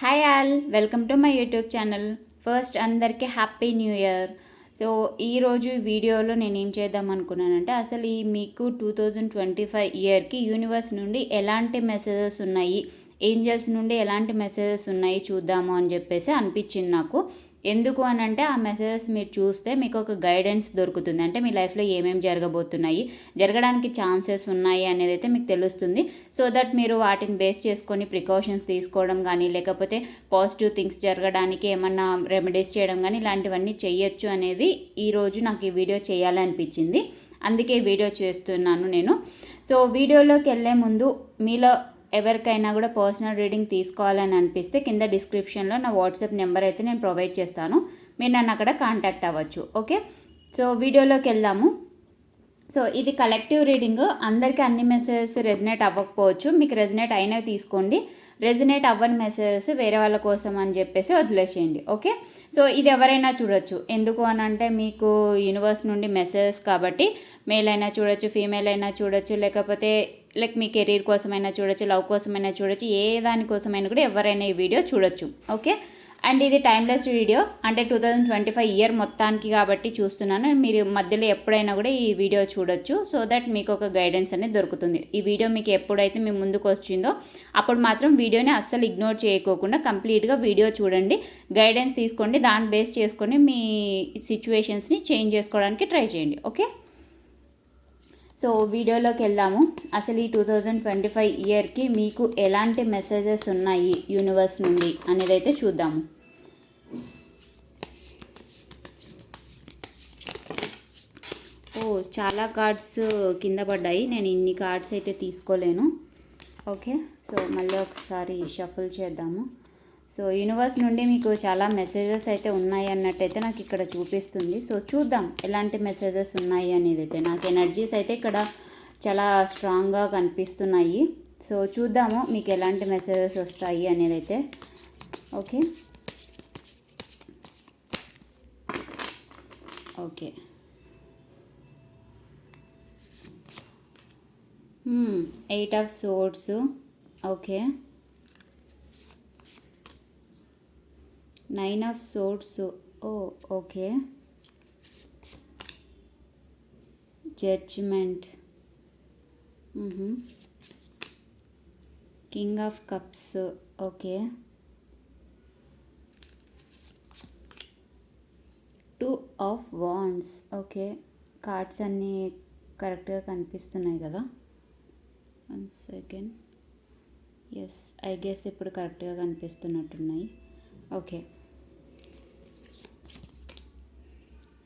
Hi all welcome to my YouTube channel first అందరికీ happy new year so ఈరోజు వీడియోలో నేను ఏం చేద్దాం అనుకున్నానంటే అసలు ఈ మీకు టూ థౌజండ్ ట్వంటీ ఫైవ్ ఇయర్కి యూనివర్స్ నుండి ఎలాంటి మెసేజెస్ ఉన్నాయి ఏంజల్స్ నుండి ఎలాంటి మెసేజెస్ ఉన్నాయి చూద్దాము అని చెప్పేసి అనిపించింది నాకు. ఎందుకు అని అంటే ఆ మెసేజెస్ మీరు చూస్తే మీకు ఒక గైడెన్స్ దొరుకుతుంది. అంటే మీ లైఫ్లో ఏమేమి జరగబోతున్నాయి జరగడానికి ఛాన్సెస్ ఉన్నాయి అనేది అయితే మీకు తెలుస్తుంది. సో దట్ మీరు వాటిని బేస్ చేసుకొని ప్రికాషన్స్ తీసుకోవడం కానీ లేకపోతే పాజిటివ్ థింగ్స్ జరగడానికి ఏమన్నా రెమెడీస్ చేయడం కానీ ఇలాంటివన్నీ చేయొచ్చు అనేది ఈరోజు నాకు ఈ వీడియో చేయాలనిపించింది. అందుకే వీడియో చేస్తున్నాను నేను. సో వీడియోలోకి వెళ్ళే ముందు మీలో ఎవరికైనా కూడా పర్సనల్ రీడింగ్ తీసుకోవాలని అనిపిస్తే కింద డిస్క్రిప్షన్లో నా వాట్సాప్ నెంబర్ అయితే నేను ప్రొవైడ్ చేస్తాను. మీరు నన్ను అక్కడ కాంటాక్ట్ అవ్వచ్చు. ఓకే? సో వీడియోలోకి వెళ్దాము. సో ఇది కలెక్టివ్ రీడింగ్. అందరికీ అన్ని మెసేజెస్ రెజినేట్ అవ్వకపోవచ్చు. మీకు రెజినేట్ అయినవి తీసుకోండి. రెజినేట్ అవ్వని మెసేజెస్ వేరే వాళ్ళ కోసం అని చెప్పేసి వదిలేసేయండి. ఓకే? సో ఇది ఎవరైనా చూడొచ్చు. ఎందుకు అని అంటే మీకు యూనివర్స్ నుండి మెసేజెస్ కాబట్టి మేల్ అయినా చూడొచ్చు ఫీమేల్ అయినా చూడొచ్చు లేకపోతే లైక్ మీ కెరీర్ కోసమైనా చూడొచ్చు లవ్ కోసమైనా చూడొచ్చు ఏ దానికోసమైనా కూడా ఎవరైనా ఈ వీడియో చూడొచ్చు. ఓకే అండ్ ఇది టైమ్లెస్ వీడియో. అంటే two thousand twenty five year మొత్తానికి కాబట్టి చూస్తున్నాను. మీరు మధ్యలో ఎప్పుడైనా కూడా ఈ వీడియో చూడొచ్చు. సో దట్ మీకు ఒక గైడెన్స్ అనేది దొరుకుతుంది. ఈ వీడియో మీకు ఎప్పుడైతే మీ ముందుకు వచ్చిందో అప్పుడు మాత్రం వీడియోని అస్సలు ఇగ్నోర్ చేయకోకుండా కంప్లీట్గా వీడియో చూడండి. గైడెన్స్ తీసుకోండి. దాన్ని బేస్ చేసుకొని మీ సిచ్యువేషన్స్ని చేంజ్ చేసుకోవడానికి ట్రై చేయండి. ఓకే? సో వీడియోలోకి వెళ్దాము. అసలు ఈ టూ థౌజండ్ ట్వంటీ ఫైవ్ ఇయర్కి మీకు ఎలాంటి మెసేజెస్ ఉన్నాయి యూనివర్స్ నుండి అనేది అయితే చూద్దాము. ఓ చాలా కార్డ్స్ కింద పడ్డాయి. నేను ఇన్ని కార్డ్స్ అయితే తీసుకోలేను. ఓకే సో మళ్ళీ ఒకసారి షఫుల్ చేద్దాము. సో యూనివర్స్ నుండి మీకు చాలా మెసేజెస్ అయితే ఉన్నాయి అన్నట్టయితే నాకు ఇక్కడ చూపిస్తుంది. సో చూద్దాం ఎలాంటి మెసేజెస్ ఉన్నాయి అనేది అయితే నాకు ఎనర్జీస్ అయితే ఇక్కడ చాలా స్ట్రాంగ్గా కనిపిస్తున్నాయి. సో చూద్దాము మీకు ఎలాంటి మెసేజెస్ వస్తాయి అనేది అయితే okay. Okay eight of swords. Okay. Nine of swords oh okay judgement king of cups okay two of wands okay cards అన్నీ కరెక్ట్గా కనిపిస్తున్నాయి కదా. One second yes I guess ఇప్పుడు కరెక్ట్గా కనిపిస్తున్నట్టున్నాయి. Okay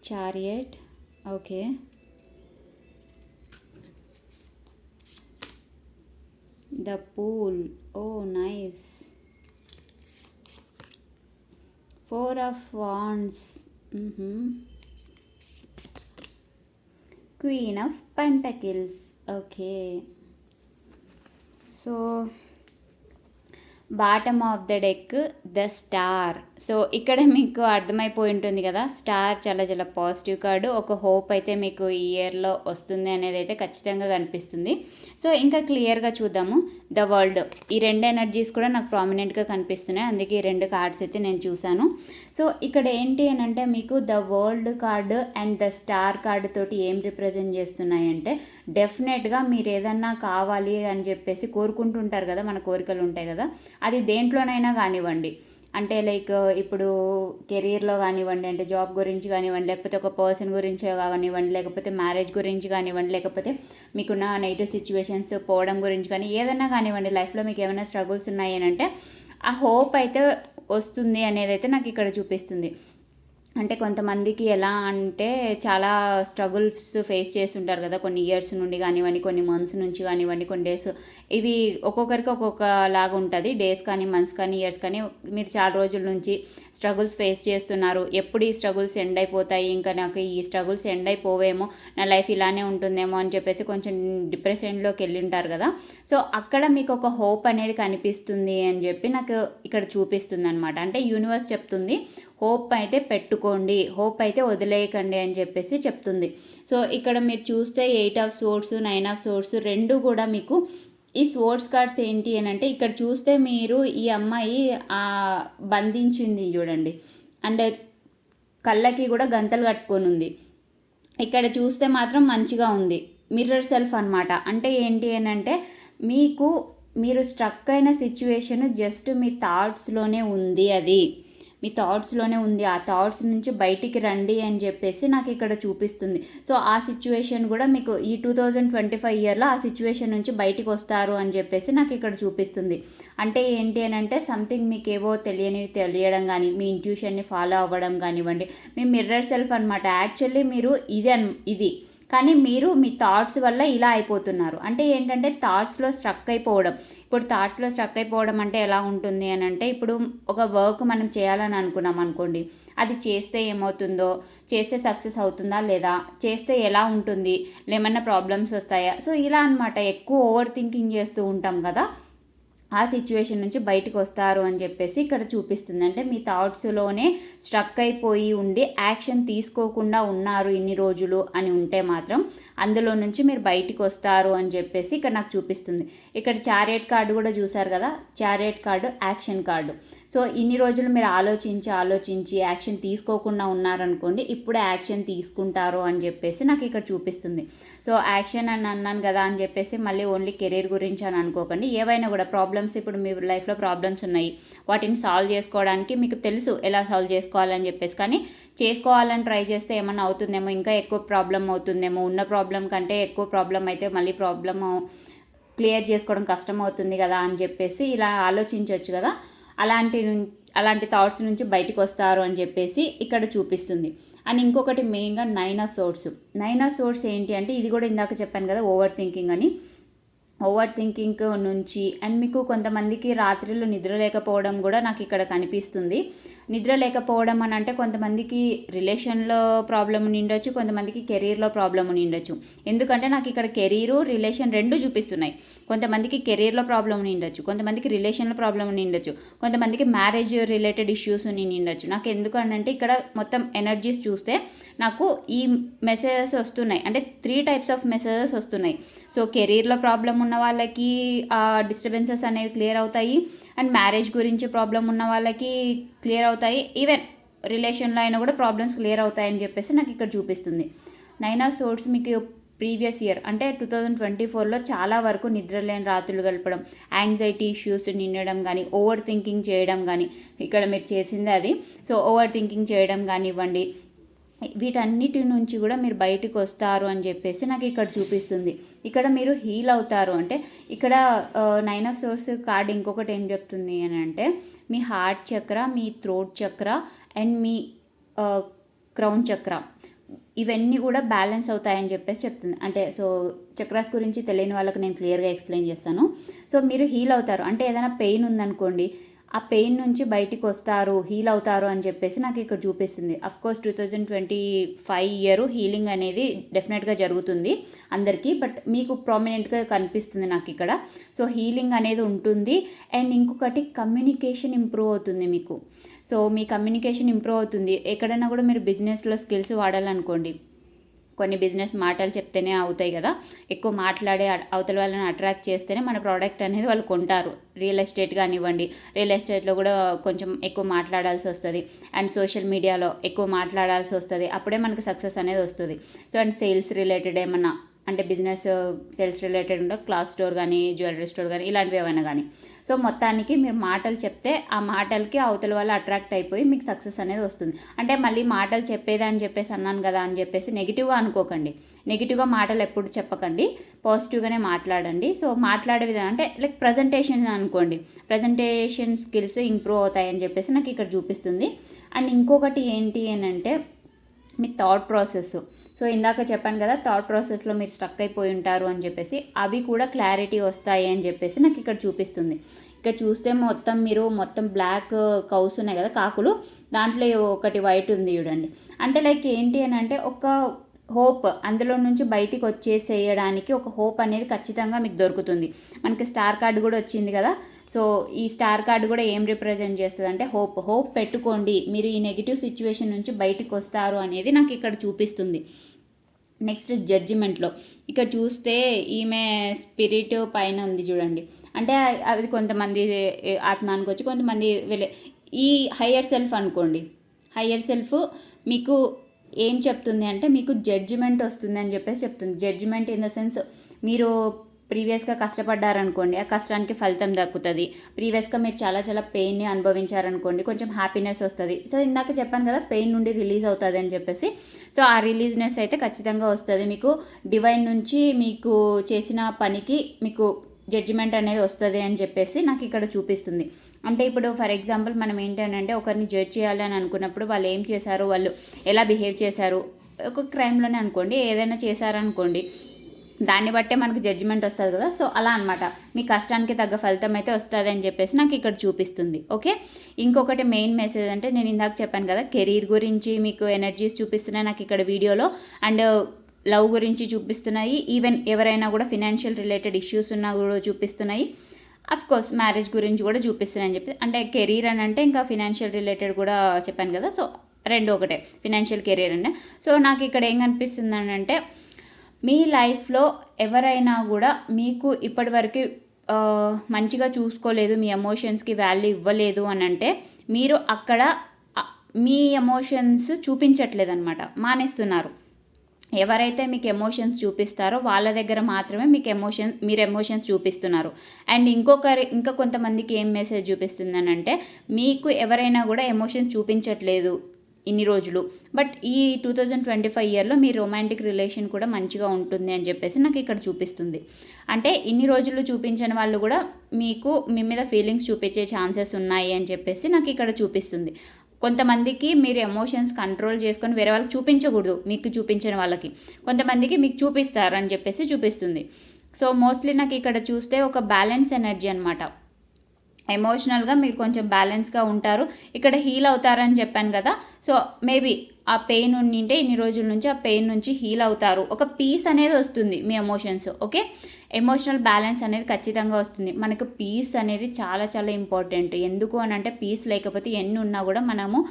chariot. Okay. The pool. Oh nice. Four of wands. Mm-hmm. Queen of pentacles. Okay. So bottom of the deck the star so ఇక్కడ మీకు అర్థమైపోయి ఉంటుంది కదా స్టార్ చాలా చాలా పాజిటివ్ కార్డు ఒక హోప్ అయితే మీకు ఈ ఇయర్లో వస్తుంది అనేది అయితే ఖచ్చితంగా కనిపిస్తుంది. సో ఇంకా క్లియర్గా చూద్దాము. ద వరల్డ్ ఈ రెండు ఎనర్జీస్ కూడా నాకు ప్రామినెంట్గా కనిపిస్తున్నాయి. అందుకే ఈ రెండు కార్డ్స్ అయితే నేను చూశాను. సో ఇక్కడ ఏంటి అని అంటే మీకు the world card and the star card తోటి ఏం రిప్రజెంట్ చేస్తున్నాయంటే డెఫినెట్గా మీరు ఏదన్నా కావాలి అని చెప్పేసి కోరుకుంటుంటారు కదా మన కోరికలు ఉంటాయి కదా అది దేంట్లోనైనా కానివ్వండి. అంటే లైక్ ఇప్పుడు కెరీర్లో కానివ్వండి అంటే జాబ్ గురించి కానివ్వండి లేకపోతే ఒక పర్సన్ గురించి కానివ్వండి లేకపోతే మ్యారేజ్ గురించి కానివ్వండి లేకపోతే మీకున్న నెగిటివ్ సిచ్యువేషన్స్ పోవడం గురించి కానీ ఏదైనా కానివ్వండి లైఫ్లో మీకు ఏమైనా స్ట్రగుల్స్ ఉన్నాయి అని అంటే ఆ హోప్ అయితే వస్తుంది అనేది అయితే నాకు ఇక్కడ చూపిస్తుంది. అంటే కొంతమందికి ఎలా అంటే చాలా స్ట్రగుల్స్ ఫేస్ చేసి ఉంటారు కదా. కొన్ని ఇయర్స్ నుండి కానివ్వండి కొన్ని మంత్స్ నుంచి కానివ్వండి కొన్ని డేస్ ఇవి ఒక్కొక్కరికి ఒక్కొక్క లాగా ఉంటుంది. డేస్ కానీ మంత్స్ కానీ ఇయర్స్ కానీ మీరు చాలా రోజుల నుంచి స్ట్రగుల్స్ ఫేస్ చేస్తున్నారు. ఎప్పుడు ఈ స్ట్రగుల్స్ ఎండ్ అయిపోతాయి? ఇంకా నాకు ఈ స్ట్రగుల్స్ ఎండ్ అయిపోవేమో? నా లైఫ్ ఇలానే ఉంటుందేమో అని చెప్పేసి కొంచెం డిప్రెషన్లోకి వెళ్ళి ఉంటారు కదా. సో అక్కడ మీకు ఒక హోప్ అనేది కనిపిస్తుంది అని చెప్పి నాకు ఇక్కడ చూపిస్తుంది అనమాట అంటే యూనివర్స్ చెప్తుంది. హోప్ అయితే పెట్టుకోండి హోప్ అయితే వదిలేయకండి అని చెప్పేసి చెప్తుంది. సో ఇక్కడ మీరు చూస్తే eight of swords nine of swords రెండు కూడా మీకు ఈ స్పోర్ట్స్ కార్డ్స్ ఏంటి అని అంటే ఇక్కడ చూస్తే మీరు ఈ అమ్మాయి బంధించింది చూడండి. అండ్ కళ్ళకి కూడా గంతలు కట్టుకొని ఉంది. ఇక్కడ చూస్తే మాత్రం మంచిగా ఉంది. మిర్రర్ సెల్ఫ్ అన్నమాట. అంటే ఏంటి అని అంటే మీకు మీరు స్ట్రక్ అయిన సిచ్యువేషన్ జస్ట్ మీ థాట్స్లోనే ఉంది అది. మీ థాట్స్లోనే ఉంది. ఆ థాట్స్ నుంచి బయటికి రండి అని చెప్పేసి నాకు ఇక్కడ చూపిస్తుంది. సో ఆ సిచ్యువేషన్ కూడా మీకు ఈ టూ థౌజండ్ ట్వంటీ ఫైవ్ ఇయర్లో ఆ సిచ్యువేషన్ నుంచి బయటికి వస్తారు అని చెప్పేసి నాకు ఇక్కడ చూపిస్తుంది. అంటే ఏంటి అని అంటే సంథింగ్ మీకు ఏవో తెలియనివి తెలియడం కానీ మీ ఇంట్యూషన్ని ఫాలో అవ్వడం కానివ్వండి మీ మిర్రర్ సెల్ఫ్ అనమాట యాక్చువల్లీ మీరు ఇది అన్ ఇది కానీ మీరు మీ థాట్స్ వల్ల ఇలా అయిపోతున్నారు. అంటే ఏంటంటే థాట్స్లో స్ట్రక్ అయిపోవడం. ఇప్పుడు థాట్స్లో స్ట్రక్ అయిపోవడం అంటే ఎలా ఉంటుంది అని అంటే ఇప్పుడు ఒక వర్క్ మనం చేయాలని అనుకున్నాం అనుకోండి. అది చేస్తే ఏమవుతుందో? చేస్తే సక్సెస్ అవుతుందా లేదా? చేస్తే ఎలా ఉంటుంది? ఏమన్నా ప్రాబ్లమ్స్ వస్తాయా? సో ఇలా అనమాట ఎక్కువ ఓవర్ థింకింగ్ చేస్తూ ఉంటాం కదా. ఆ సిచ్యువేషన్ నుంచి బయటకు వస్తారు అని చెప్పేసి ఇక్కడ చూపిస్తుంది. అంటే మీ థాట్స్లోనే స్ట్రక్ అయిపోయి ఉండి యాక్షన్ తీసుకోకుండా ఉన్నారు ఇన్ని రోజులు అని ఉంటే మాత్రం అందులో నుంచి మీరు బయటికి వస్తారు అని చెప్పేసి ఇక్కడ నాకు చూపిస్తుంది. ఇక్కడ చారియట్ కార్డు కూడా చూసారు కదా? Chariot card action card so ఇన్ని రోజులు మీరు ఆలోచించి ఆలోచించి యాక్షన్ తీసుకోకుండా ఉన్నారనుకోండి ఇప్పుడే యాక్షన్ తీసుకుంటారు అని చెప్పేసి నాకు ఇక్కడ చూపిస్తుంది. సో యాక్షన్ అని అన్నాను కదా అని చెప్పేసి మళ్ళీ ఓన్లీ కెరీర్ గురించి అని అనుకోకండి. ఏవైనా కూడా ప్రాబ్లమ్స్ ఇప్పుడు మీ లైఫ్లో ప్రాబ్లమ్స్ ఉన్నాయి. వాటిని సాల్వ్ చేసుకోవడానికి మీకు తెలుసు ఎలా సాల్వ్ చేసుకోవాలని చెప్పేసి. కానీ చేసుకోవాలని ట్రై చేస్తే ఏమన్నా అవుతుందేమో ఇంకా ఎక్కువ ప్రాబ్లం అవుతుందేమో ఉన్న ప్రాబ్లం కంటే ఎక్కువ ప్రాబ్లం అయితే మళ్ళీ ప్రాబ్లమ్ క్లియర్ చేసుకోవడం కష్టం అవుతుంది కదా అని చెప్పేసి ఇలా ఆలోచించవచ్చు కదా. అలాంటి అలాంటి థాట్స్ నుంచి బయటకు వస్తారు అని చెప్పేసి ఇక్కడ చూపిస్తుంది. అండ్ ఇంకొకటి మెయిన్గా nine of swords nine of swords ఏంటి అంటే ఇది కూడా ఇందాక చెప్పాను కదా ఓవర్ థింకింగ్ అని. ఓవర్ థింకింగ్ నుంచి అండ్ మీకు కొంతమందికి రాత్రిలో నిద్ర లేకపోవడం కూడా నాకు ఇక్కడ కనిపిస్తుంది. నిద్ర లేకపోవడం అని అంటే కొంతమందికి రిలేషన్లో ప్రాబ్లం నిండొచ్చు కొంతమందికి కెరీర్లో ప్రాబ్లం నిండొచ్చు. ఎందుకంటే నాకు ఇక్కడ కెరీరు రిలేషన్ రెండు చూపిస్తున్నాయి. కొంతమందికి కెరీర్లో ప్రాబ్లం నిండొచ్చు కొంతమందికి రిలేషన్లో ప్రాబ్లం ఉండొచ్చు కొంతమందికి మ్యారేజ్ రిలేటెడ్ ఇష్యూస్ ఉండొచ్చు నాకు ఎందుకు అంటే ఇక్కడ మొత్తం ఎనర్జీస్ చూస్తే నాకు ఈ మెసేజెస్ వస్తున్నాయి. అంటే త్రీ టైప్స్ ఆఫ్ మెసేజెస్ వస్తున్నాయి. సో కెరీర్లో ప్రాబ్లం ఉన్న వాళ్ళకి ఆ డిస్టర్బెన్సెస్ అనేవి క్లియర్ అవుతాయి. అండ్ మ్యారేజ్ గురించి ప్రాబ్లం ఉన్న వాళ్ళకి క్లియర్ అవుతాయి. ఈవెన్ రిలేషన్లో అయినా కూడా ప్రాబ్లమ్స్ క్లియర్ అవుతాయని చెప్పేసి నాకు ఇక్కడ చూపిస్తుంది. నైనా సోర్స్ మీకు ప్రీవియస్ ఇయర్ అంటే టూ థౌజండ్ ట్వంటీ ఫోర్లో చాలా వరకు నిద్రలేని రాత్రులు గడపడం యాంగ్జైటీ ఇష్యూస్ నిండడం కానీ ఓవర్ థింకింగ్ చేయడం కానీ ఇక్కడ మీరు చేసింది అది. సో ఓవర్ థింకింగ్ చేయడం కానివ్వండి వీటన్నిటి నుంచి కూడా మీరు బయటికి వస్తారు అని చెప్పేసి నాకు ఇక్కడ చూపిస్తుంది. ఇక్కడ మీరు హీల్ అవుతారు అంటే ఇక్కడ నైన్ ఆఫ్ సోర్స్ కార్డ్ ఇంకొకటి ఏం చెప్తుంది అని అంటే మీ హార్ట్ చక్ర మీ థ్రోట్ చక్ర అండ్ మీ క్రౌన్ చక్ర ఇవన్నీ కూడా బ్యాలెన్స్ అవుతాయని చెప్పేసి చెప్తుంది. అంటే సో చక్రాస్ గురించి తెలియని వాళ్ళకి నేను క్లియర్గా ఎక్స్ప్లెయిన్ చేస్తాను. సో మీరు హీల్ అవుతారు. అంటే ఏదైనా పెయిన్ ఉందనుకోండి ఆ పెయిన్ నుంచి బయటికి వస్తారు హీల్ అవుతారు అని చెప్పేసి నాకు ఇక్కడ చూపిస్తుంది. Of course two thousand twenty five year healing అనేది డెఫినెట్గా జరుగుతుంది అందరికీ బట్ మీకు ప్రామినెంట్గా కనిపిస్తుంది నాకు ఇక్కడ. సో హీలింగ్ అనేది ఉంటుంది అండ్ ఇంకొకటి కమ్యూనికేషన్ ఇంప్రూవ్ అవుతుంది మీకు. సో మీ కమ్యూనికేషన్ ఇంప్రూవ్ అవుతుంది. ఎక్కడైనా కూడా మీరు బిజినెస్లో స్కిల్స్ వాడాలనుకోండి కొన్ని బిజినెస్ మాటలు చెప్తేనే అవుతాయి కదా. ఎక్కువ మాట్లాడే అవతల వాళ్ళని అట్రాక్ట్ చేస్తేనే మన ప్రోడక్ట్ అనేది వాళ్ళు కొంటారు. రియల్ ఎస్టేట్ కానివ్వండి రియల్ ఎస్టేట్లో కూడా కొంచెం ఎక్కువ మాట్లాడాల్సి వస్తుంది. అండ్ సోషల్ మీడియాలో ఎక్కువ మాట్లాడాల్సి వస్తుంది. అప్పుడే మనకు సక్సెస్ అనేది వస్తుంది. సో అండ్ సేల్స్ రిలేటెడ్ ఏమన్నా అంటే బిజినెస్ సేల్స్ రిలేటెడ్ ఉండే క్లాత్ స్టోర్ కానీ జ్యువెలరీ స్టోర్ కానీ ఇలాంటివి ఏమైనా కానీ సో మొత్తానికి మీరు మాటలు చెప్తే ఆ మాటలకి అవతల వాళ్ళు అట్రాక్ట్ అయిపోయి మీకు సక్సెస్ అనేది వస్తుంది. అంటే మళ్ళీ మాటలు చెప్పేదా అని చెప్పేసి అన్నాను కదా అని చెప్పేసి నెగిటివ్గా అనుకోకండి. నెగిటివ్గా మాటలు ఎప్పుడు చెప్పకండి. పాజిటివ్గానే మాట్లాడండి. సో మాట్లాడే విధానం అంటే లైక్ ప్రజెంటేషన్ అనుకోండి. ప్రజెంటేషన్ స్కిల్స్ ఇంప్రూవ్ అవుతాయని చెప్పేసి నాకు ఇక్కడ చూపిస్తుంది. అండ్ ఇంకొకటి ఏంటి అని అంటే మీ థాట్ ప్రాసెస్. సో ఇందాక చెప్పాను కదా థాట్ ప్రాసెస్లో మీరు స్టక్ అయిపోయి ఉంటారు అని చెప్పేసి అవి కూడా క్లారిటీ వస్తాయి అని చెప్పేసి నాకు ఇక్కడ చూపిస్తుంది. ఇక్కడ చూస్తే మొత్తం మీరు మొత్తం బ్లాక్ కౌస్ ఉన్నాయి కదా కాకులు దాంట్లో ఒకటి వైట్ ఉంది చూడండి. అంటే లైక్ ఏంటి అని అంటే ఒక హోప్ అందులో నుంచి బయటికి వచ్చేసేయడానికి ఒక హోప్ అనేది ఖచ్చితంగా మీకు దొరుకుతుంది. మనకి స్టార్ కార్డు కూడా వచ్చింది కదా సో ఈ స్టార్ కార్డు కూడా ఏం రిప్రజెంట్ చేస్తుంది అంటే హోప్ హోప్ పెట్టుకోండి. మీరు ఈ నెగిటివ్ సిచ్యువేషన్ నుంచి బయటకు వస్తారు అనేది నాకు ఇక్కడ చూపిస్తుంది. నెక్స్ట్ జడ్జిమెంట్లో. ఇక్కడ చూస్తే ఈమె స్పిరిట్ పైన ఉంది చూడండి. అంటే అది కొంతమంది ఆత్మానికి వచ్చి కొంతమంది వెళ్ళే ఈ హయ్యర్ సెల్ఫ్ అనుకోండి. హయ్యర్ సెల్ఫ్ మీకు ఏం చెప్తుంది అంటే మీకు జడ్జిమెంట్ వస్తుంది అని చెప్పేసి చెప్తుంది. జడ్జిమెంట్ ఇన్ ద సెన్స్ మీరు ప్రీవియస్గా కష్టపడ్డారనుకోండి ఆ కష్టానికి ఫలితం దక్కుతుంది. ప్రీవియస్గా మీరు చాలా చాలా పెయిన్ని అనుభవించారనుకోండి కొంచెం హ్యాపీనెస్ వస్తుంది. సో ఇందాక చెప్పాను కదా పెయిన్ నుండి రిలీజ్ అవుతుంది అని చెప్పేసి. సో ఆ రిలీజ్నెస్ అయితే ఖచ్చితంగా వస్తుంది. మీకు డివైన్ నుంచి మీకు చేసిన పనికి మీకు జడ్జిమెంట్ అనేది వస్తుంది అని చెప్పేసి నాకు ఇక్కడ చూపిస్తుంది. అంటే ఇప్పుడు ఫర్ ఎగ్జాంపుల్ మనం ఏంటంటే ఒకరిని జడ్జ్ చేయాలి అని అనుకున్నప్పుడు వాళ్ళు ఏం చేశారు? వాళ్ళు ఎలా బిహేవ్ చేశారు? ఒక క్రైమ్లోనే అనుకోండి ఏదైనా చేశారనుకోండి దాన్ని బట్టే మనకు జడ్జిమెంట్ వస్తుంది కదా. సో అలా అనమాట మీ కష్టానికి తగ్గ ఫలితం అయితే వస్తుంది అని చెప్పేసి నాకు ఇక్కడ చూపిస్తుంది. ఓకే? ఇంకొకటి మెయిన్ మెసేజ్ అంటే నేను ఇందాక చెప్పాను కదా కెరీర్ గురించి మీకు ఎనర్జీస్ చూపిస్తున్నాయి నాకు ఇక్కడ వీడియోలో. అండ్ లవ్ uh, గురించి చూపిస్తున్నాయి. ఈవెన్ ఎవరైనా కూడా ఫినాన్షియల్ రిలేటెడ్ ఇష్యూస్ ఉన్నా కూడా చూపిస్తున్నాయి. అఫ్ కోర్స్ మ్యారేజ్ గురించి కూడా చూపిస్తున్నాయి అని చెప్పి అంటే కెరీర్ అని అంటే ఇంకా ఫినాన్షియల్ రిలేటెడ్ కూడా చెప్పాను కదా. సో రెండు ఒకటే ఫినాన్షియల్ కెరీర్ అంటే సో నాకు ఇక్కడ ఏం కనిపిస్తుంది అని అంటే మీ లైఫ్లో ఎవరైనా కూడా మీకు ఇప్పటివరకు మంచిగా చూసుకోలేదు మీ ఎమోషన్స్కి వాల్యూ ఇవ్వలేదు అని అంటే మీరు అక్కడ మీ ఎమోషన్స్ చూపించట్లేదు అనమాట మానేస్తున్నారు. ఎవరైతే మీకు ఎమోషన్స్ చూపిస్తారో వాళ్ళ దగ్గర మాత్రమే మీకు ఎమోషన్ మీరు ఎమోషన్స్ చూపిస్తున్నారు. అండ్ ఇంకొకరి ఇంకా కొంతమందికి ఏం మెసేజ్ చూపిస్తుందనంటే మీకు ఎవరైనా కూడా ఎమోషన్స్ చూపించట్లేదు ఇన్ని రోజులు. బట్ ఈ టూ థౌజండ్ ట్వంటీ ఫైవ్ ఇయర్లో మీ రొమాంటిక్ రిలేషన్ కూడా మంచిగా ఉంటుంది అని చెప్పేసి నాకు ఇక్కడ చూపిస్తుంది. అంటే ఇన్ని రోజులు చూపించిన వాళ్ళు కూడా మీకు మీ మీద ఫీలింగ్స్ చూపించే ఛాన్సెస్ ఉన్నాయి అని చెప్పేసి నాకు ఇక్కడ చూపిస్తుంది. కొంతమందికి మీరు ఎమోషన్స్ కంట్రోల్ చేసుకొని వేరే వాళ్ళకి చూపించకూడదు మీకు చూపించిన వాళ్ళకి. కొంతమందికి మీకు చూపిస్తారు అని చెప్పేసి చూపిస్తుంది. సో మోస్ట్లీ నాకు ఇక్కడ చూస్తే ఒక బ్యాలెన్స్ ఎనర్జీ అనమాట ఎమోషనల్గా మీరు కొంచెం బ్యాలెన్స్గా ఉంటారు. ఇక్కడ హీల్ అవుతారని చెప్పాను కదా. సో మేబీ ఆ పెయిన్ ఉండింటే ఇన్ని రోజుల నుంచి ఆ పెయిన్ నుంచి హీల్ అవుతారు. ఒక పీస్ అనేది వస్తుంది మీ ఎమోషన్స్ ఓకే? ఎమోషనల్ బ్యాలెన్స్ అనేది ఖచ్చితంగా వస్తుంది. మనకు పీస్ అనేది చాలా చాలా ఇంపార్టెంట్. ఎందుకు అని అంటే పీస్ లేకపోతే ఎన్ని ఉన్నా కూడా మనము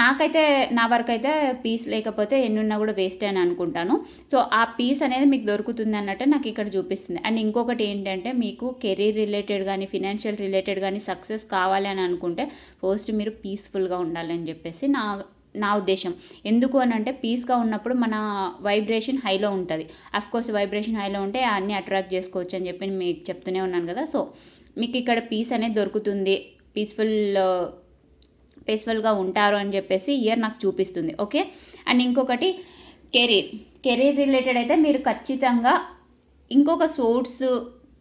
నాకైతే నా వరకు అయితే పీస్ లేకపోతే ఎన్నున్నా కూడా వేస్ట్ అని అనుకుంటాను. సో ఆ పీస్ అనేది మీకు దొరుకుతుంది అన్నట్టు నాకు ఇక్కడ చూపిస్తుంది. అండ్ ఇంకొకటి ఏంటంటే మీకు కెరీర్ రిలేటెడ్ కానీ ఫినాన్షియల్ రిలేటెడ్ కానీ సక్సెస్ కావాలి అని అనుకుంటే ఫస్ట్ మీరు పీస్ఫుల్గా ఉండాలని చెప్పేసి నా నా ఉద్దేశం. ఎందుకు అని అంటే పీస్గా ఉన్నప్పుడు మన వైబ్రేషన్ హైలో ఉంటుంది. కోర్స్ వైబ్రేషన్ హైలో ఉంటే అన్నీ అట్రాక్ట్ చేసుకోవచ్చు అని చెప్పి మీకు చెప్తూనే ఉన్నాను కదా. సో మీకు ఇక్కడ పీస్ అనేది దొరుకుతుంది. పీస్ఫుల్ పీస్ఫుల్గా ఉంటారు అని చెప్పేసి ఇయర్ నాకు చూపిస్తుంది ఓకే? అండ్ ఇంకొకటి కెరీర్. కెరీర్ రిలేటెడ్ అయితే మీరు ఖచ్చితంగా ఇంకొక సోర్స్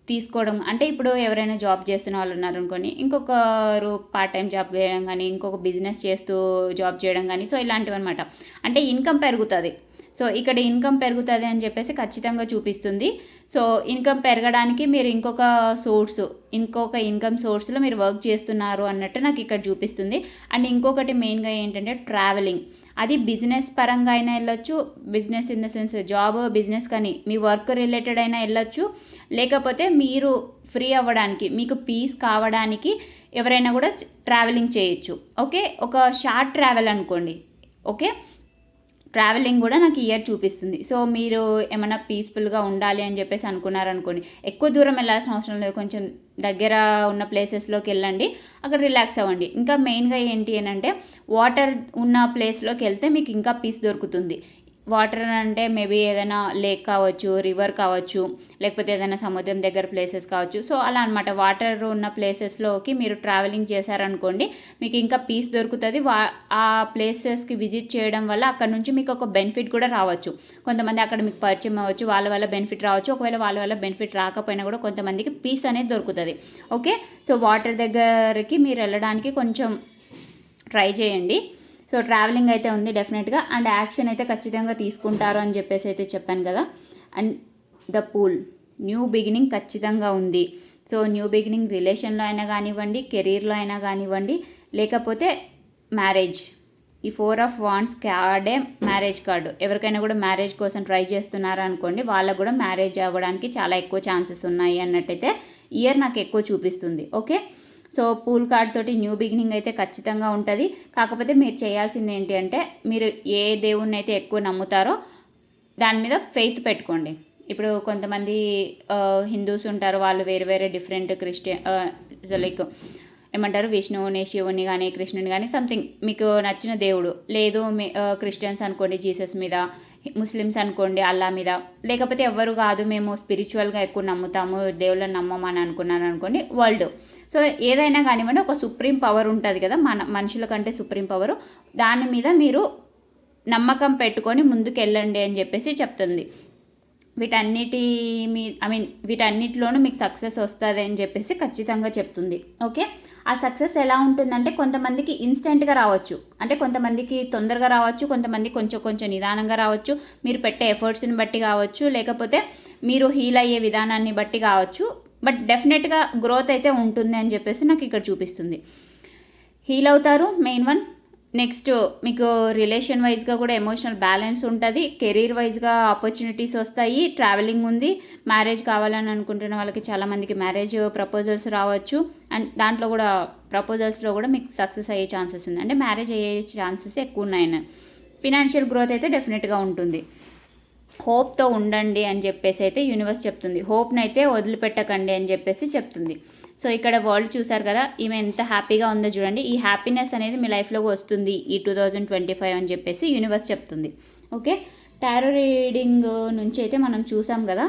తీసుకోవడం అంటే ఇప్పుడు ఎవరైనా జాబ్ చేస్తున్న వాళ్ళు ఉన్నారు అనుకోని ఇంకొకరు పార్ట్ టైం జాబ్ చేయడం కానీ ఇంకొక బిజినెస్ చేస్తూ జాబ్ చేయడం కానీ సో ఇలాంటివి అనమాట అంటే ఇన్కమ్ పెరుగుతుంది. సో ఇక్కడ ఇన్కమ్ పెరుగుతుంది అని చెప్పేసి ఖచ్చితంగా చూపిస్తుంది. సో ఇన్కమ్ పెరగడానికి మీరు ఇంకొక సోర్స్ ఇంకొక ఇన్కమ్ సోర్స్లో మీరు వర్క్ చేస్తున్నారు అన్నట్టు నాకు ఇక్కడ చూపిస్తుంది. అండ్ ఇంకొకటి మెయిన్గా ఏంటంటే ట్రావెలింగ్. అది బిజినెస్ పరంగా అయినా వెళ్ళొచ్చు business in the sense job business కానీ మీ వర్క్ రిలేటెడ్ అయినా వెళ్ళొచ్చు. లేకపోతే మీరు ఫ్రీ అవ్వడానికి మీకు పీస్ కావడానికి ఎవరైనా కూడా ట్రావెలింగ్ చేయొచ్చు. ఓకే? ఒక షార్ట్ ట్రావెల్ అనుకోండి. ఓకే? ట్రావెలింగ్ కూడా నాకు ఇయర్ చూపిస్తుంది. సో మీరు ఏమైనా పీస్ఫుల్గా ఉండాలి అని చెప్పేసి అనుకున్నారనుకోండి ఎక్కువ దూరం వెళ్ళాల్సిన అవసరం లేదు. కొంచెం దగ్గర ఉన్న ప్లేసెస్లోకి వెళ్ళండి అక్కడ రిలాక్స్ అవ్వండి. ఇంకా మెయిన్గా ఏంటి అని అంటే వాటర్ ఉన్న ప్లేస్లోకి వెళ్తే మీకు ఇంకా పీస్ దొరుకుతుంది. వాటర్ అంటే మేబీ ఏదైనా లేక్ కావచ్చు రివర్ కావచ్చు లేకపోతే ఏదైనా సముద్రం దగ్గర ప్లేసెస్ కావచ్చు. సో అలా అనమాట వాటర్ ఉన్న ప్లేసెస్లోకి మీరు ట్రావెలింగ్ చేశారనుకోండి మీకు ఇంకా పీస్ దొరుకుతుంది. వా ఆ ప్లేసెస్కి విజిట్ చేయడం వల్ల అక్కడ నుంచి మీకు ఒక బెనిఫిట్ కూడా రావచ్చు. కొంతమంది అక్కడ మీకు పరిచయం అవ్వచ్చు వాళ్ళ వల్ల బెనిఫిట్ రావచ్చు. ఒకవేళ వాళ్ళ వల్ల బెనిఫిట్ రాకపోయినా కూడా కొంతమందికి పీస్ అనేది దొరుకుతుంది. ఓకే సో వాటర్ దగ్గరికి మీరు వెళ్ళడానికి కొంచెం ట్రై చేయండి. సో ట్రావెలింగ్ అయితే ఉంది డెఫినెట్గా. అండ్ యాక్షన్ అయితే ఖచ్చితంగా తీసుకుంటారు అని చెప్పేసి అయితే చెప్పాను కదా. And the fool new beginning ఖచ్చితంగా ఉంది. సో న్యూ బిగినింగ్ రిలేషన్లో అయినా కానివ్వండి కెరీర్లో అయినా కానివ్వండి లేకపోతే మ్యారేజ్. ఈ ఫోర్ ఆఫ్ వాన్స్ కార్డే మ్యారేజ్ కార్డు. ఎవరికైనా కూడా మ్యారేజ్ కోసం ట్రై చేస్తున్నారా అనుకోండి వాళ్ళకు కూడా మ్యారేజ్ అవ్వడానికి చాలా ఎక్కువ ఛాన్సెస్ ఉన్నాయి అన్నట్టయితే ఇయర్ నాకు ఎక్కువ చూపిస్తుంది. Okay? So fool card new new beginning అయితే ఖచ్చితంగా ఉంటుంది. కాకపోతే మీరు చేయాల్సింది ఏంటి అంటే మీరు ఏ దేవుణ్ణి అయితే ఎక్కువ నమ్ముతారో దాని మీద ఫెయిత్ పెట్టుకోండి. ఇప్పుడు కొంతమంది హిందూస్ ఉంటారు వాళ్ళు వేరు వేరే డిఫరెంట్ క్రిస్టియన్ లైక్ ఏమంటారు? విష్ణువుని శివుని కానీ కృష్ణుని కానీ సంథింగ్ మీకు నచ్చిన దేవుడు. లేదు మీ క్రిస్టియన్స్ అనుకోండి జీసస్ మీద ముస్లిమ్స్ అనుకోండి అల్లా మీద. లేకపోతే ఎవరు కాదు మేము స్పిరిచువల్గా ఎక్కువ నమ్ముతాము దేవుళ్ళని నమ్మమని అనుకున్నాను అనుకోండి వరల్డ్ సో ఏదైనా కానివ్వండి ఒక సుప్రీం పవర్ ఉంటుంది కదా మన మనుషుల కంటే సుప్రీం పవర్. దాని మీద మీరు నమ్మకం పెట్టుకొని ముందుకు వెళ్ళండి అని చెప్పేసి చెప్తుంది. వీటన్నిటి మీ ఐ మీన్ వీటన్నిటిలోనూ మీకు సక్సెస్ వస్తుంది అని చెప్పేసి ఖచ్చితంగా చెప్తుంది. ఓకే? ఆ సక్సెస్ ఎలా ఉంటుందంటే కొంతమందికి ఇన్స్టెంట్గా రావచ్చు. అంటే కొంతమందికి తొందరగా రావచ్చు కొంతమంది కొంచెం కొంచెం నిదానంగా రావచ్చు. మీరు పెట్టే ఎఫర్ట్స్ని బట్టి కావచ్చు లేకపోతే మీరు హీల్ అయ్యే విధానాన్ని బట్టి కావచ్చు. బట్ డెఫినెట్గా గ్రోత్ అయితే ఉంటుంది అని చెప్పేసి నాకు ఇక్కడ చూపిస్తుంది. హీల్ అవుతారు మెయిన్ వన్. నెక్స్ట్ మీకు రిలేషన్ వైజ్గా కూడా ఎమోషనల్ బ్యాలెన్స్ ఉంటుంది. కెరీర్ వైజ్గా ఆపర్చునిటీస్ వస్తాయి. ట్రావెలింగ్ ఉంది. మ్యారేజ్ కావాలని అనుకుంటున్న వాళ్ళకి చాలామందికి మ్యారేజ్ ప్రపోజల్స్ రావచ్చు. అండ్ దాంట్లో కూడా ప్రపోజల్స్లో కూడా మీకు సక్సెస్ అయ్యే ఛాన్సెస్ ఉంది. అంటే మ్యారేజ్ అయ్యే ఛాన్సెస్ ఎక్కువ ఉన్నాయి ఫినాన్షియల్ గ్రోత్ అయితే డెఫినెట్గా ఉంటుంది. హోప్తో ఉండండి అని చెప్పేసి అయితే యూనివర్స్ చెప్తుంది. హోప్ని అయితే వదిలిపెట్టకండి అని చెప్పేసి చెప్తుంది. సో ఇక్కడ వరల్డ్ చూసారు కదా ఈమె ఎంత హ్యాపీగా ఉందో చూడండి. ఈ హ్యాపీనెస్ అనేది మీ లైఫ్లోకి వస్తుంది ఈ టూ థౌజండ్ ట్వంటీ ఫైవ్ అని చెప్పేసి యూనివర్స్ చెప్తుంది. ఓకే? టారో రీడింగ్ నుంచి అయితే మనం చూసాం కదా.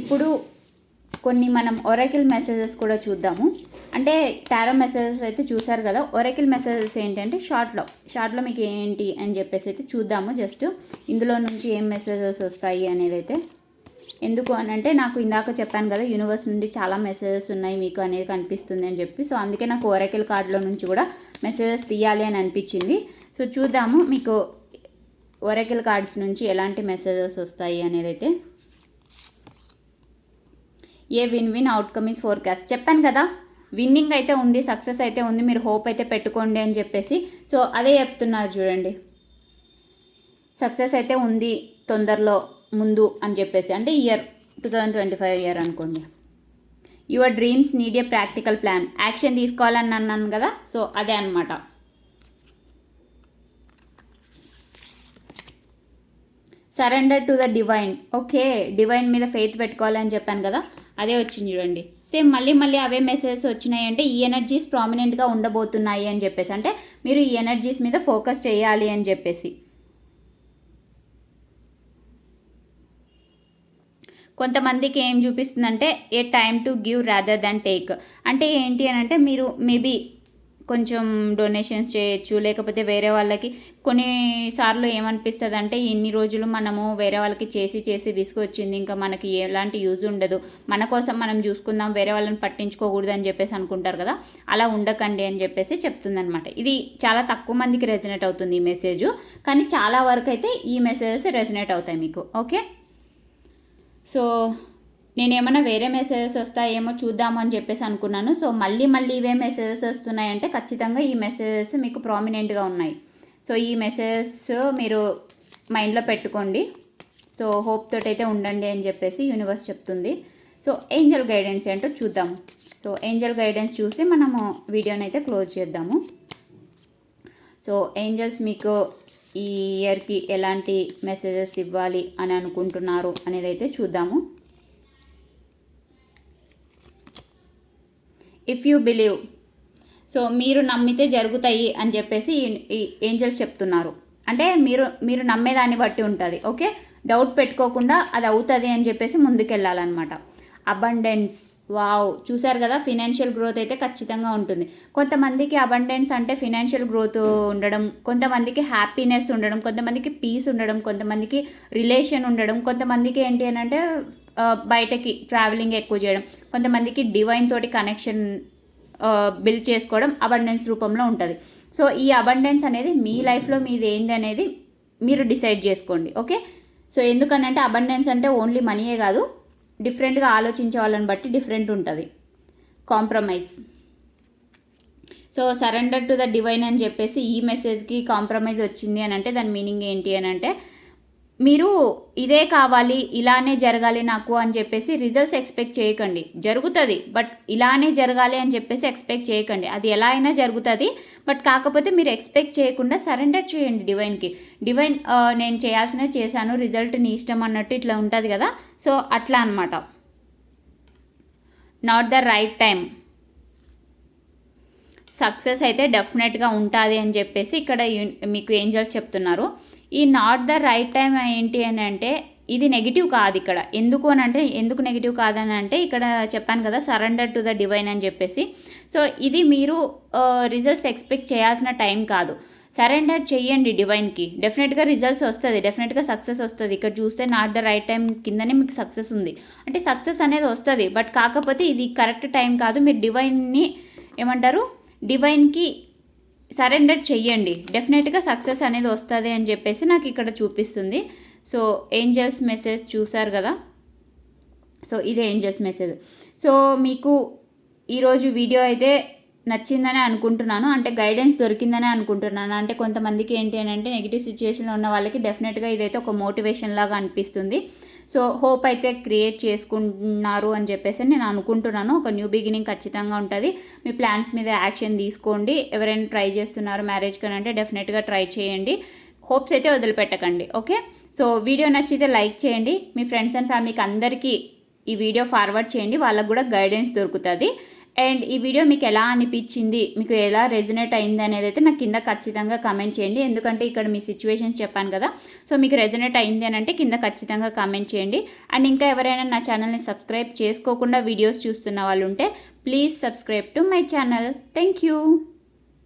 ఇప్పుడు కొన్ని మనం ఒరకిల్ మెసేజెస్ కూడా చూద్దాము. అంటే టారో మెసేజెస్ అయితే చూసారు కదా ఒరకిల్ మెసేజెస్ ఏంటంటే షార్ట్లో షార్ట్లో మీకు ఏంటి అని చెప్పేసి అయితే చూద్దాము. జస్ట్ ఇందులో నుంచి ఏం మెసేజెస్ వస్తాయి అనేది అయితే. ఎందుకు అని అంటే నాకు ఇందాక చెప్పాను కదా యూనివర్స్ నుండి చాలా మెసేజెస్ ఉన్నాయి మీకు అనేది కనిపిస్తుంది అని చెప్పి. సో అందుకే నాకు ఓరకిల్ కార్డులో నుంచి కూడా మెసేజెస్ తీయాలి అని అనిపించింది. సో చూద్దాము మీకు ఓరకిల్ కార్డ్స్ నుంచి ఎలాంటి మెసేజెస్ వస్తాయి అనేది అయితే. A win win outcome is forecast చెప్పాను కదా విన్నింగ్ అయితే ఉంది సక్సెస్ అయితే ఉంది మీరు హోప్ అయితే పెట్టుకోండి అని చెప్పేసి. సో అదే చెప్తున్నారు చూడండి. సక్సెస్ అయితే ఉంది తొందరలో ముందు అని చెప్పేసి. అంటే year two thousand twenty five year అనుకోండి. Your dreams need a practical plan action తీసుకోవాలని అన్నాను కదా సో అదే అనమాట surrender to the divine okay divine మీద ఫెయిత్ పెట్టుకోవాలని చెప్పాను కదా అదే వచ్చింది చూడండి. సేమ్ మళ్ళీ మళ్ళీ అవే మెసేజెస్ వచ్చినాయి అంటే ఈ ఎనర్జీస్ ప్రామినెంట్గా ఉండబోతున్నాయి అని చెప్పేసి. అంటే మీరు ఈ ఎనర్జీస్ మీద ఫోకస్ చేయాలి అని చెప్పేసి. కొంతమందికి ఏం చూపిస్తుందంటే a time to give rather than take అంటే ఏంటి అని అంటే మీరు మేబీ కొంచెం డొనేషన్స్ చేయొచ్చు లేకపోతే వేరే వాళ్ళకి. కొన్నిసార్లు ఏమనిపిస్తుంది అంటే ఇన్ని రోజులు మనము వేరే వాళ్ళకి చేసి చేసి విసుగొచ్చింది. ఇంకా మనకి ఎలాంటి యూజ్ ఉండదు. మన కోసం మనం చూసుకుందాం వేరే వాళ్ళని పట్టించుకోకూడదు అని చెప్పేసి అనుకుంటారు కదా. అలా ఉండకండి అని చెప్పేసి చెప్తుందనమాట ఇది చాలా తక్కువ మందికి రెజనేట్ అవుతుంది ఈ మెసేజ్ కానీ చాలా వరకు అయితే ఈ మెసేజెస్ రెజనేట్ అవుతాయి మీకు. ఓకే? సో నేనేమన్నా వేరే మెసేజెస్ వస్తాయేమో చూద్దాము అని చెప్పేసి అనుకున్నాను. సో మళ్ళీ మళ్ళీ ఇవే మెసేజెస్ వస్తున్నాయంటే ఖచ్చితంగా ఈ మెసేజెస్ మీకు ప్రామినెంట్గా ఉన్నాయి. సో ఈ మెసేజెస్ మీరు మైండ్లో పెట్టుకోండి. సో హోప్ తోటైతే అయితే ఉండండి అని చెప్పేసి యూనివర్స్ చెప్తుంది. సో ఏంజల్ గైడెన్స్ ఏంటో చూద్దాము సో ఏంజల్ గైడెన్స్ చూసి మనము వీడియోని అయితే క్లోజ్ చేద్దాము. సో ఏంజల్స్ మీకు ఈ ఇయర్కి ఎలాంటి మెసేజెస్ ఇవ్వాలి అని అనుకుంటున్నారు అనేది అయితే చూద్దాము. ఇఫ్ యూ బిలీవ్ సో మీరు నమ్మితే జరుగుతాయి అని చెప్పేసి ఈ ఏంజల్స్ చెప్తున్నారు. అంటే మీరు మీరు నమ్మేదాన్ని బట్టి ఉంటుంది ఓకే? డౌట్ పెట్టుకోకుండా అది అవుతుంది అని చెప్పేసి ముందుకెళ్ళాలన్నమాట. అబండెన్స్ వావ్ చూసారు కదా ఫినాన్షియల్ గ్రోత్ అయితే ఖచ్చితంగా ఉంటుంది. కొంతమందికి అబండెన్స్ అంటే ఫినాన్షియల్ గ్రోత్ ఉండడం కొంతమందికి హ్యాపీనెస్ ఉండడం కొంతమందికి పీస్ ఉండడం కొంతమందికి రిలేషన్ ఉండడం కొంతమందికి ఏంటి అని అంటే బయటకి ట్రావెలింగ్ ఎక్కువ చేయడం. కొంతమందికి డివైన్ తోటి కనెక్షన్ బిల్డ్ చేసుకోవడం అబండెన్స్ రూపంలో ఉంటుంది. సో ఈ అబండెన్స్ అనేది మీ లైఫ్లో మీది ఏంది అనేది మీరు డిసైడ్ చేసుకోండి ఓకే సో ఎందుకనంటే అబండెన్స్ అంటే ఓన్లీ మనీయే కాదు డిఫరెంట్గా ఆలోచించే వాళ్ళని బట్టి డిఫరెంట్ ఉంటుంది. Compromise so surrender to the divine అని చెప్పేసి ఈ మెసేజ్కి కాంప్రమైజ్ వచ్చింది అని అంటే దాని మీనింగ్ ఏంటి అని అంటే మీరు ఇదే కావాలి ఇలానే జరగాలి నాకు అని చెప్పేసి రిజల్ట్స్ ఎక్స్పెక్ట్ చేయకండి. జరుగుతుంది బట్ ఇలానే జరగాలి అని చెప్పేసి ఎక్స్పెక్ట్ చేయకండి. అది ఎలా అయినా జరుగుతుంది బట్ కాకపోతే మీరు ఎక్స్పెక్ట్ చేయకుండా సరెండర్ చేయండి డివైన్కి డివైన్ నేను చేయాల్సిన చేశాను రిజల్ట్ నీ ఇష్టం అన్నట్టు ఇట్లా ఉంటుంది కదా సో అట్లా అనమాట not the right time success అయితే డెఫినెట్గా ఉంటుంది అని చెప్పేసి ఇక్కడ మీకు ఏంజల్స్ చెప్తున్నారు. ఈ నాట్ ద రైట్ టైం ఏంటి అని అంటే ఇది నెగిటివ్ కాదు ఇక్కడ. ఎందుకు అని అంటే ఎందుకు నెగిటివ్ కాదని అంటే ఇక్కడ చెప్పాను కదా సరెండర్ టు ద డివైన్ అని చెప్పేసి. సో ఇది మీరు రిజల్ట్స్ ఎక్స్పెక్ట్ చేయాల్సిన టైం కాదు. సరెండర్ చేయండి డివైన్కి. డెఫినెట్గా రిజల్ట్స్ వస్తుంది. డెఫినెట్గా సక్సెస్ వస్తుంది. ఇక్కడ చూస్తే నాట్ ద రైట్ టైం కిందనే మీకు సక్సెస్ ఉంది. అంటే సక్సెస్ అనేది వస్తుంది. బట్ కాకపోతే ఇది కరెక్ట్ టైం కాదు. మీరు డివైన్ని ఏమంటారు? డివైన్కి సరెండర్ చెయ్యండి. డెఫినెట్గా సక్సెస్ అనేది వస్తుంది అని చెప్పేసి నాకు ఇక్కడ చూపిస్తుంది. సో ఏంజల్స్ మెసేజ్ చూసారు కదా? సో ఇది ఏంజల్స్ మెసేజ్. సో మీకు ఈరోజు వీడియో అయితే నచ్చిందని అనుకుంటున్నాను. అంటే గైడెన్స్ దొరికిందని అనుకుంటున్నాను. అంటే కొంతమందికి ఏంటి అని అంటే నెగిటివ్ సిచ్యువేషన్లో ఉన్న వాళ్ళకి డెఫినెట్గా ఇదైతే ఒక మోటివేషన్ లాగా అనిపిస్తుంది. సో హోప్ అయితే క్రియేట్ చేసుకుంటున్నారు అని చెప్పేసి నేను అనుకుంటున్నాను. ఒక న్యూ బిగినింగ్ ఖచ్చితంగా ఉంటుంది. మీ ప్లాన్స్ మీద యాక్షన్ తీసుకోండి. ఎవరైనా ట్రై చేస్తున్నారు మ్యారేజ్ కానీ అంటే డెఫినెట్గా ట్రై చేయండి. హోప్స్ అయితే వదిలిపెట్టకండి. ఓకే సో వీడియో నచ్చితే లైక్ చేయండి. మీ ఫ్రెండ్స్ అండ్ ఫ్యామిలీకి అందరికీ ఈ వీడియో ఫార్వర్డ్ చేయండి. వాళ్ళకు కూడా గైడెన్స్ దొరుకుతుంది. అండ్ ఈ వీడియో మీకు ఎలా అనిపించింది? మీకు ఎలా రెజనేట్ అయింది అనేది అయితే నాకు కింద ఖచ్చితంగా కమెంట్ చేయండి. ఎందుకంటే ఇక్కడ మీ సిచ్యువేషన్స్ చెప్పాను కదా. సో మీకు రెజనేట్ అయింది అని అంటే కింద ఖచ్చితంగా కమెంట్ చేయండి. అండ్ ఇంకా ఎవరైనా నా ఛానల్ని సబ్స్క్రైబ్ చేసుకోకుండా వీడియోస్ చూస్తున్న వాళ్ళు ఉంటే please subscribe to my channel thank you